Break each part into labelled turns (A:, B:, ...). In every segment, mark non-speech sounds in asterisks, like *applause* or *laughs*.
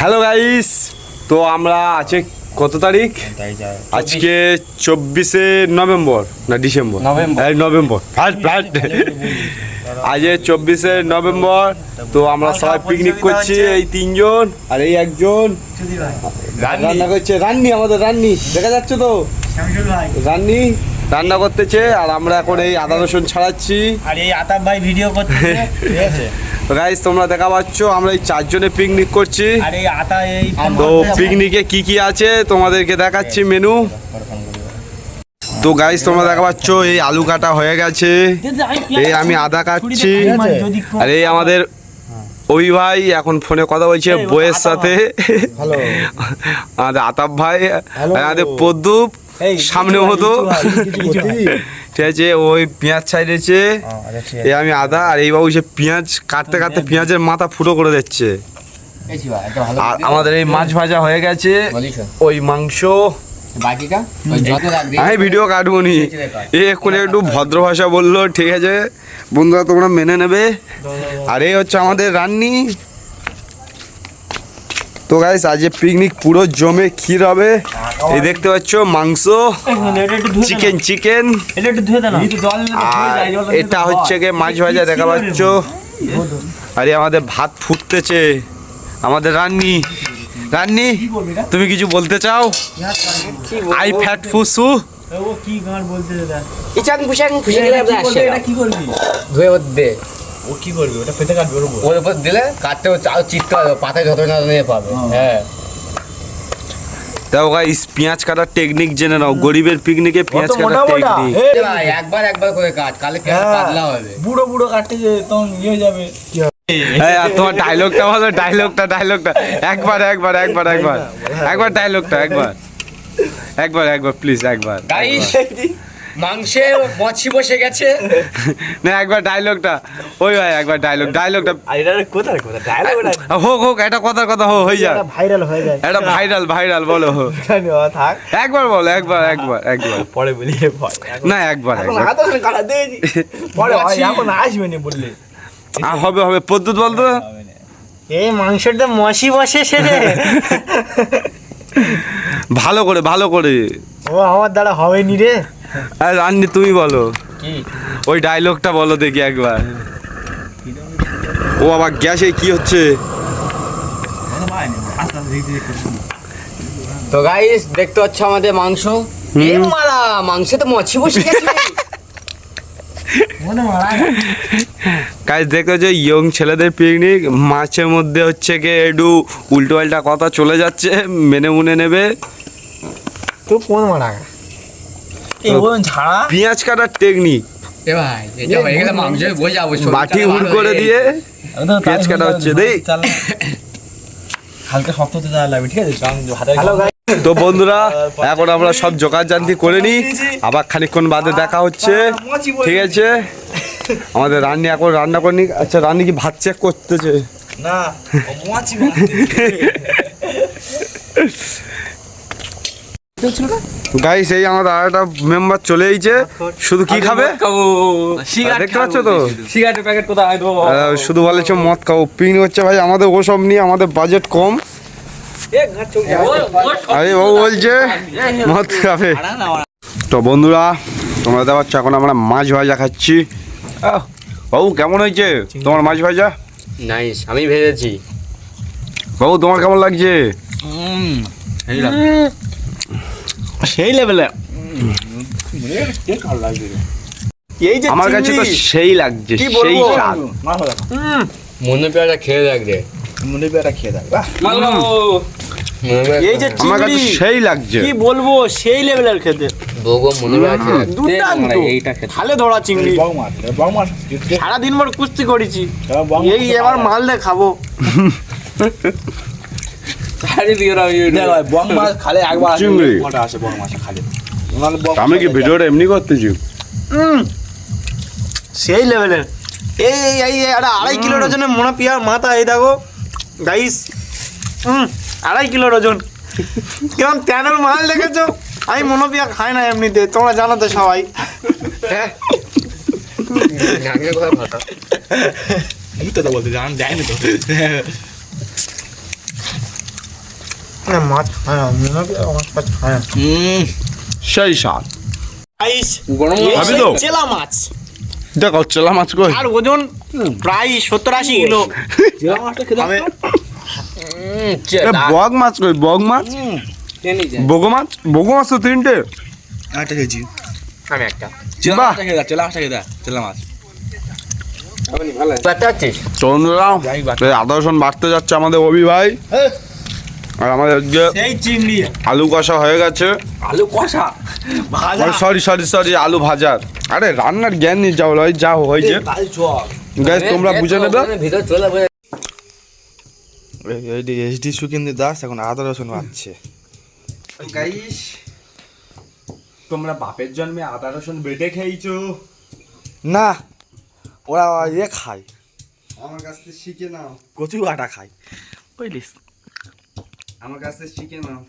A: Hello guys তো আমরা আছে কত তারিখ? আজকে চব্বিশে নভেম্বর না ডিসেম্বর?
B: নভেম্বর।
A: ফার্স্ট ফার্স্ট আজ চব্বিশে নভেম্বর। তো আমরা সবাই পিকনিক করছি এই তিনজন আর এই একজন। রান্না করছে রান্নি আমাদের রান্নি। দেখা যাচ্ছে তো? রান্নি রান্না করতেছে আর আমরা এখন এই আদা রসুন ছাড়াচ্ছি।
B: আর এই আতাব ভাই ভিডিও *laughs* ঠিক আছে?
A: গাইস তোমরা দেখা পাচ্ছ আমরা এই চারজনে পিকনিক করছি।
B: আর এই আতা এই
A: তো পিকনিকে কি কি আছে তোমাদেরকে দেখাচ্ছি মেনু তো গাইস তোমরা দেখা পাচ্ছ এই আলু কাটা হয়ে গেছে। এই আমি আদা কাটছি। আর এই আমাদের ওই ভাই এখন ফোনে কথা বলছে বইয়ের সাথে। আমাদের আতাব ভাই. আমাদের পদ্দুপ সামনে হতো ঠিক আছে ওই পেঁয়াজ ছাইড়েছে
B: আচ্ছা,
A: এই আমি আদা আর এই বাবু সে পেঁয়াজ কাটতে কাটতে পেঁয়াজের মাথা ফুটো করে দিচ্ছে। আর আমাদের এই মাছ ভাজা হয়ে গেছে। ওই মাংস। আমি ভিডিও কাটবো নি এ এক্ষুনি একটু ভদ্র ভাষা বলল ঠিক আছে? বন্ধুরা তোমরা মেনে নেবে। আর এই হচ্ছে আমাদের রান্নি। তো গাইস আজ পিকনিক পুরো জমে ক্ষীর হবে। এই দেখতে পাচ্ছ মাংস চিকেন চিকেন
B: এটা
A: হচ্ছে গিয়ে মাছ ভাজা দেখা পাচ্ছ? আরে আমাদের ভাত ফুটতেছে। আমাদের রান্নি। রান্নি তুমি কিছু বলতে চাও? I fat ফুসু।
B: ও কি গান বলতে দেন
C: ইচাং পুচাং ফুসে গেলে আসে
B: এটা কি করবি
C: ধুয়ে ওর দে।
B: ও কি করবি? ওটা পেতে কাটবে ওর উপর?
C: ওর উপর দিলে কাটতে হবে পাতায় যত না নিয়ে পাবে। হ্যাঁ।
A: গাইস পেঁয়াজ কাটার টেকনিক জেনে নাও। গরিবের পিকনিকে পেঁয়াজ কাটার টেকনিক
C: একবার একবার করে কাট কালে পেঁয়াজ
B: হ্যাঁ।
C: পাতলা হবে।
B: বুড়ো বুড়ো কাটতে যে তখন ইয়ে যাবে।
A: আর তোমার ডায়লগটা বলো ডায়লগটা ডায়লগটা একবার একবার একবার একবার। একবার ডায়লগটা একবার। একবার একবার প্লিজ একবার।
C: মাংসে মছি বসে গেছে। *laughs*
A: না একবার ডায়লগটা ওই ভাই একবার ডায়লগ ডায়লগটা
B: আর কোথায় কোথায়? ডায়লগ
A: হোক হোক এটা কথার কথা হোক হয়ে যাক।
B: ভাইরাল হয়ে যায়।
A: এটা ভাইরাল ভাইরাল বলো। হোক
B: থাক।
A: একবার বলো একবার একবার একবার।
B: পরে বলি
A: না একবার
B: পরে *laughs* এখন আসবে না বললে।
A: হবে হবে। পদ্ধত বলতো
B: এই মাংসটা মশি বসে সেরে।
A: ভালো করে ভালো করে।
B: ও আমার দ্বারা হবে নি রে।
A: রান্নি তুমি বলো।
B: কি?
A: ওই ডায়লগটা বলো দেখি একবার। ও আবার গ্যাসে কি হচ্ছে?
C: তো গাইস দেখতে পাচ্ছ আমাদের মাংস? মারা মাংসে তো মছি বসে গেছে।
A: কাজ দেখতে হচ্ছে ইয়ং ছেলেদের পিকনিক মাছের মধ্যে হচ্ছে কি একটু উল্টো পাল্টা কথা চলে যাচ্ছে মেনে মুনে নেবে।
B: তো কোন মারা এই ঝাড়া।
A: পেঁয়াজ কাটার টেকনিক
C: এ ভাই এটা হয়ে গেলে মাংস বোঝাবো
A: মাটি হুড় করে দিয়ে পেঁয়াজ কাটা হচ্ছে, দেই।
B: হালকা শক্ত হতে দেওয়া লাগবে ঠিক আছে? হ্যালো
A: তো বন্ধুরা এখন আমরা সব জোগাড় জান্তি করে নিই আবার খানিকক্ষণ বাদে দেখা হচ্ছে। ঠিক আছে? আমাদের রান্নি এখন রান্না করে নি আচ্ছা রান্নি কি ভাত চেক করতেছে?
B: না *laughs*
A: গাইস এই আমাদের আর একটা মেম্বার চলে এইছে শুধু কি খাবে? দেখতে পাচ্ছ তো?
B: সিগারেটের প্যাকেট কোথায়?
A: শুধু বলেছে মদ খাও পিকনিক হচ্ছে ভাই আমাদের ওসব নিয়ে আমাদের বাজেট কম। আরে ও বলছে মদ খাবে। তো বন্ধুরা তোমরা দেখতে পাচ্ছ এখন আমরা মাছ ভাজা খাচ্ছি। আহ, বাবু কেমন হয়েছে? তোমার মাছ ভাজা?
C: নাইস আমি ভেজেছি।
A: বাবু তোমার কেমন লাগছে?
B: সেই লেভেলে এই যে
A: আমার কাছে তো সেই লাগছে সেই স্বাদ।
C: মনে পেয়ারা খেয়ে দেখ রে।
B: মনে পেয়ারা খেয়ে দেখ বাহ। এই যে
A: আমার কাছে
B: চিংড়ি
A: সেই লাগছে।
B: কি বলব? সেই লেভেলের খেতে।
C: বগো মনে পেয়ারা এইটা খেতে।
B: খালে ধরা চিংড়ি। সারাদিন ভর কুস্তি করেছি। এই এবার মাল দে খাব *laughs*
A: চিংড়ি
B: আসে বড় মাছ খালে
A: আমি কি ভিডিওটা এমনি করতেছি?
B: সেই লেভেলের এই এই একটা আড়াই কিলো ওজনের মনে পিয়ার মাথা এই দেখো। গাইস হুম আড়াই কিলো ওজন। কেমন প্যানেল মাল দেখেছ? আমি মনোপিয়া খাই না এমনিতে তোমরা জানো তো সবাই। আমি তো বলতে জান দেয়নি তো। না মাছ খায় না পিয়া মাছ খায় না।
A: সেই স্বাদ
B: গাইস
C: গরম
A: ভাবি তো?
B: চেলা মাছ।
A: দেখো চেলা মাছ কই?
B: আর ওজন প্রায় সত্তর আশি কিলো।
A: বগ মাছ কই? বগ মাছ? বগো মাছ? বগো মাছ তো তিনটে।
D: একটা খেয়েছি।
B: আমি একটা।
A: বাহ।
D: খেয়ে দা চেলা মাছটা খেয়ে চেলা মাছ।
C: পাতা আছিস
A: তো বন্ধুরা এই আদা রসুন বাড়তে যাচ্ছে আমাদের অভি ভাই। আর আমাদের আজকে
B: সেই চিংড়ি।
A: আলু কষা হয়ে গেছে।
D: আলু কষা?
B: ভাজা।
A: সরি সরি সরি আলু ভাজার আরে রান্নার জ্ঞান নিয়ে যাও ওই যা হয়েছে। গ্যাস তোমরা বুঝে নেবে?
C: ভিতর চলে যাবে
D: এইচডি সুকেন্দ্র দাস এখন আদা রসুন বাড়ছে
A: গাইস তোমরা বাপের জন্মে আদা রসুন বেটে খেয়েছো?
D: না ওরা ইয়ে খায়।
A: আমার কাছ থেকে শিখে নাও।
D: কচু আটা খায় বুঝলিস
A: আমার কাছ থেকে শিখে নাও।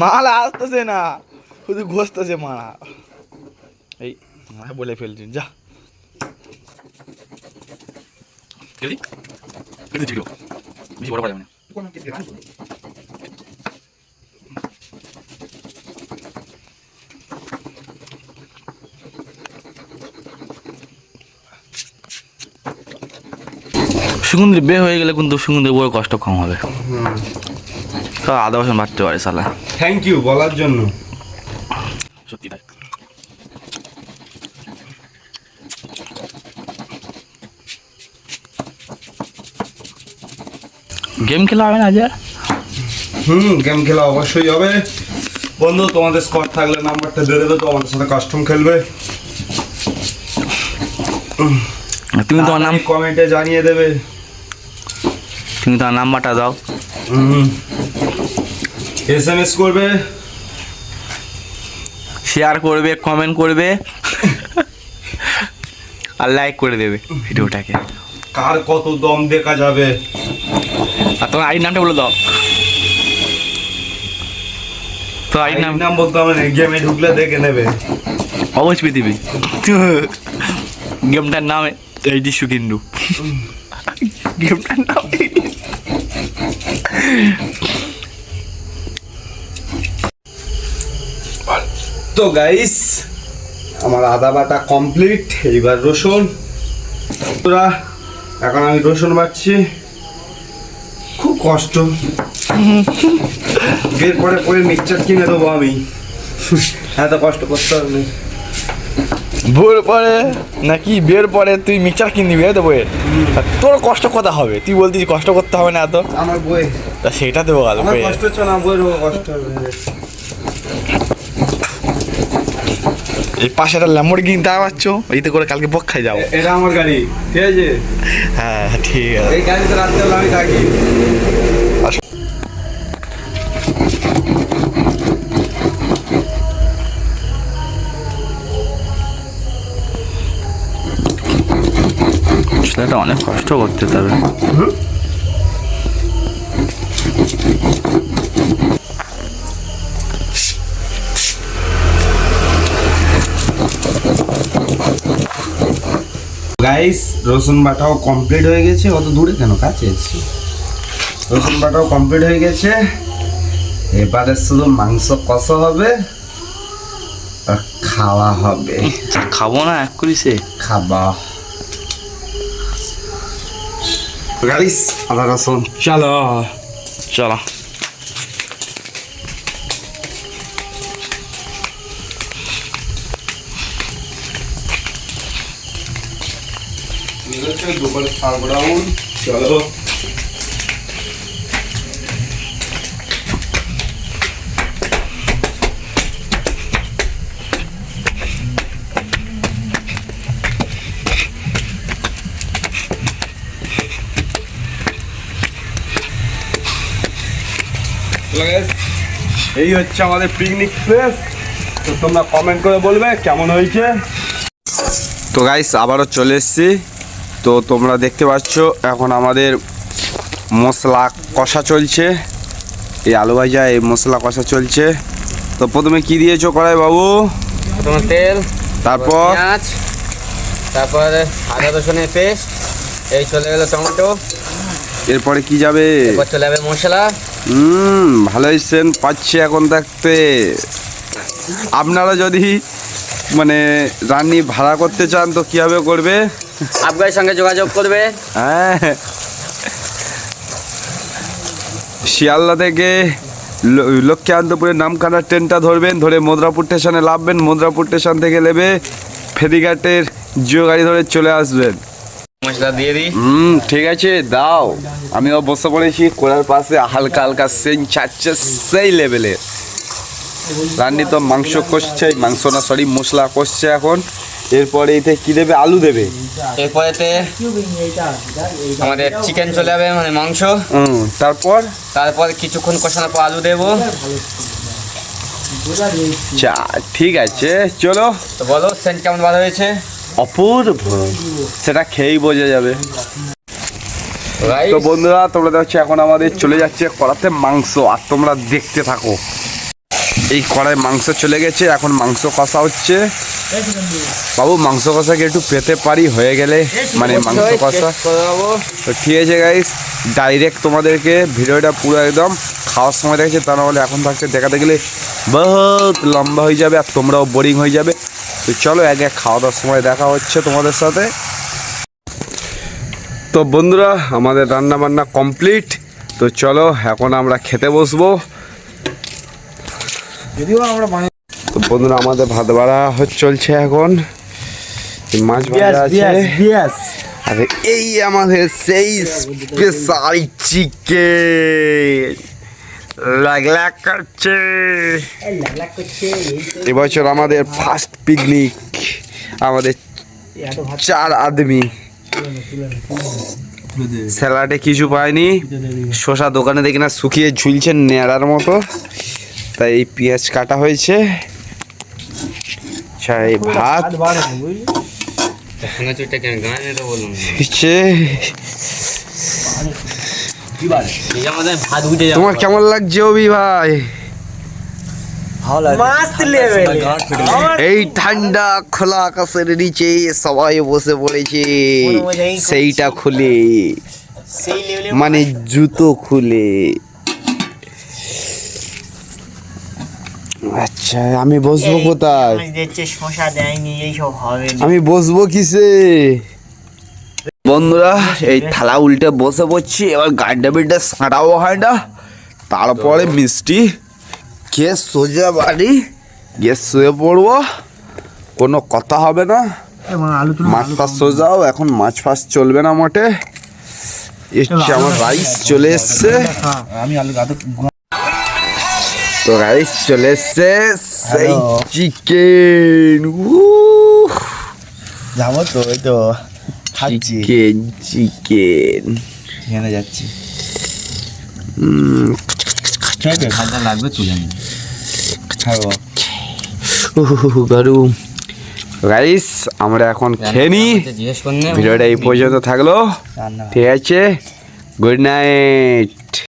D: মাল আসতেছে না শুধু ঘষতেছে মারা এই মারা বলে ফেলছি যা। সুগন্ধি বের হয়ে গেলে কিন্তু সুগন্ধি বড় কষ্ট কম হবে। আদা বছর বাড়তে পারে সালা।
A: থ্যাংক ইউ বলার জন্য
D: সত্যি তাই গেম খেলা হবে না আজ
A: হুম গেম খেলা অবশ্যই হবে। বন্ধু তোমাদের স্কট থাকলে নাম্বারটা দিয়ে দেবে তো আমাদের সাথে কাস্টম খেলবে।
D: তুমি তোমার নাম
A: কমেন্টে জানিয়ে দেবে।
D: তুমি তোমার নাম্বারটা দাও।
A: হুম। এস এম এস করবে।
D: শেয়ার করবে কমেন্ট করবে। আর লাইক করে দেবে ভিডিওটাকে
A: কার কত দম দেখা যাবে?
D: আর তোমার আইডি নামটা বলে দাও। তো আইডি নাম
A: নাম বলতে না গেমে ঢুকলে দেখে নেবে।
D: অবশ্যই পৃথিবী গেমটার নাম এইচডি সুকিন্দু গেমটার নাম
A: তো গাইস আমার আদা বাটা কমপ্লিট এইবার রসুন। তোরা এখন আমি রসুন খুব কষ্ট। বের পরে মিক্সচার কিনে দেবো আমি। এত কষ্ট করতে হবে।
D: ভোর পরে নাকি বের পরে তুই মিক্সচার কিনবি তাই তো বইয়ের তোর কষ্ট কথা হবে তুই বলতিস কষ্ট করতে হবে না এত।
A: আমার বই
D: তা সেটা দেবো গেল
A: কষ্ট হচ্ছে না বইয়ের কষ্ট হবে
D: এই পাশে একটা ল্যাম্বোর কিনতে পারছ এইতে করে কালকে বক্ষায় যাব।
A: এটা আমার গাড়ি ঠিক আছে?
D: হ্যাঁ ঠিক আছে।
A: এই গাড়িতে রাত্রেবেলা আমি থাকি।
D: ছেলেটা অনেক কষ্ট করতে তবে
A: গাইস রসুন বাটাও কমপ্লিট হয়ে গেছে। অত দূরে কেন? কাছে এসছি। রসুন বাটাও কমপ্লিট হয়ে গেছে। এবারে শুধু মাংস কষা হবে আর খাওয়া হবে।
D: খাব না এক করি সে।
A: খাবা। গাইস আদা রসুন। চলো।
D: চলো।
A: চলো। এই হচ্ছে আমাদের পিকনিক প্লেস তো তোমরা কমেন্ট করে বলবে কেমন হয়েছে। তো গাইস আবারও চলে এসেছি। তো তোমরা দেখতে পাচ্ছ এখন আমাদের মশলা কষা চলছে। এই আলু ভাজা এই মশলা কষা চলছে। তো প্রথমে কি দিয়েছ কড়াই বাবু?
C: প্রথমে তেল
A: তারপর?
C: পেঁয়াজ তারপরে আদা রসুনের পেস্ট এই চলে গেলো টমেটো।
A: এরপরে কি যাবে?
C: এরপর চলে যাবে মশলা।
A: হুম ভালোই সেন পাচ্ছে এখন থাকতে আপনারা যদি মানে রান্নি ভাড়া করতে চান তো কীভাবে করবে?
C: আপনার সঙ্গে যোগাযোগ করবে।
A: হ্যাঁ। শিয়ালদা থেকে ল- লক্ষ্মীকান্তপুরের নামখানা ট্রেনটা ধরবেন ধরে মদ্রাপুর স্টেশনে নামবেন মদ্রাপুর স্টেশন থেকে নেবে ফেরিঘাটের জিও গাড়ি ধরে চলে আসবেন।
C: মশলা দিয়ে দিই।
A: হুম ঠিক আছে দাও। আমিও বসে পড়েছি কোলার পাশে হালকা হালকা সেন ছাড়ছে সেই লেভেলের রান্নি তো মাংস কষছে মাংস না সরি মশলা কষছে এখন। এরপরে এতে কি দেবে? আলু দেবে।
C: এরপরেতে আমাদের চিকেন চলে যাবে মানে মাংস।
A: তারপর?
C: তারপর কিছুক্ষণ কষানোর পর আলু দেবো।
A: চা ঠিক আছে চলো।
C: তো বলো সেন্ট কেমন ভালো হয়েছে?
A: অপূর্ব। সেটা খেয়েই বোঝা যাবে? তো বন্ধুরা তোমরা দেখছ এখন আমাদের চলে যাচ্ছে কড়াতে মাংস আর তোমরা দেখতে থাকো। এই কড়াই মাংস চলে গেছে এখন মাংস কষা হচ্ছে। বাবু মাংস কষাকে একটু পেতে পারি? হয়ে গেলে মানে মাংস কষা। তো ঠিক আছে গাইস ডাইরেক্ট তোমাদেরকে ভিডিওটা পুরো একদম খাওয়ার সময় দেখেছে তা নাহলে এখন থাকতে দেখাতে গেলে বহুত লম্বা হয়ে যাবে আর তোমরাও বোরিং হয়ে যাবে। তো চলো এক এক খাওয়া দাওয়ার সময় দেখা হচ্ছে তোমাদের সাথে। তো বন্ধুরা আমাদের রান্না বান্না কমপ্লিট তো চলো এখন আমরা খেতে বসবো।
B: যদিও আমরা
A: বন্ধুরা আমাদের ভাত বাড়া হচ্ছে চলছে এখন। মাছ ভাজা আছে। আর এই আমাদের সেই স্পেশাল চিকেন লাগ লাগ করছে এবছর আমাদের ফার্স্ট পিকনিক আমাদের চার আদমি। স্যালাডে কিছু পায়নি শশা দোকানে দেখি না শুকিয়ে ঝুলছে নেড়ার মতো। তাই এই পেঁয়াজ কাটা হয়েছে।
C: উঠে যাবে
A: তোমার কেমন লাগছে অভি ভাই? এই ঠান্ডা খোলা আকাশের নিচে সবাই বসে পড়েছে। সেইটা খুলে। মানে জুতো খুলে। আচ্ছা আমি বসবো কোথায়
B: শশা দেয়নি এইসব হবে
A: আমি বসবো কিসে বন্ধুরা এই থালা উল্টে বসে পড়ছি এবার গাড্ডা বিড্ডা সাঁটাও হয় না তারপরে মিষ্টি খেয়ে সোজা বাড়ি গিয়ে শুয়ে পড়ব কোনো কথা হবে না মাছ ফাছ সোজাও এখন মাছ ফাছ চলবে না মোটে এসছে আমার রাইস চলে এসছে
D: আমি আলু
A: তো রাইস চলে এসছে সেই চিকেন
D: যাব তো ওই তো
A: চিকেন চিকেন
D: এখানে যাচ্ছি।
A: হুম
D: ভাতটা লাগবে তুলে নিন খাব।
A: গরম রাইস আমরা এখন খেয়ে নিই। ভিডিওটা এই পর্যন্ত থাকল। ঠিক আছে? Good night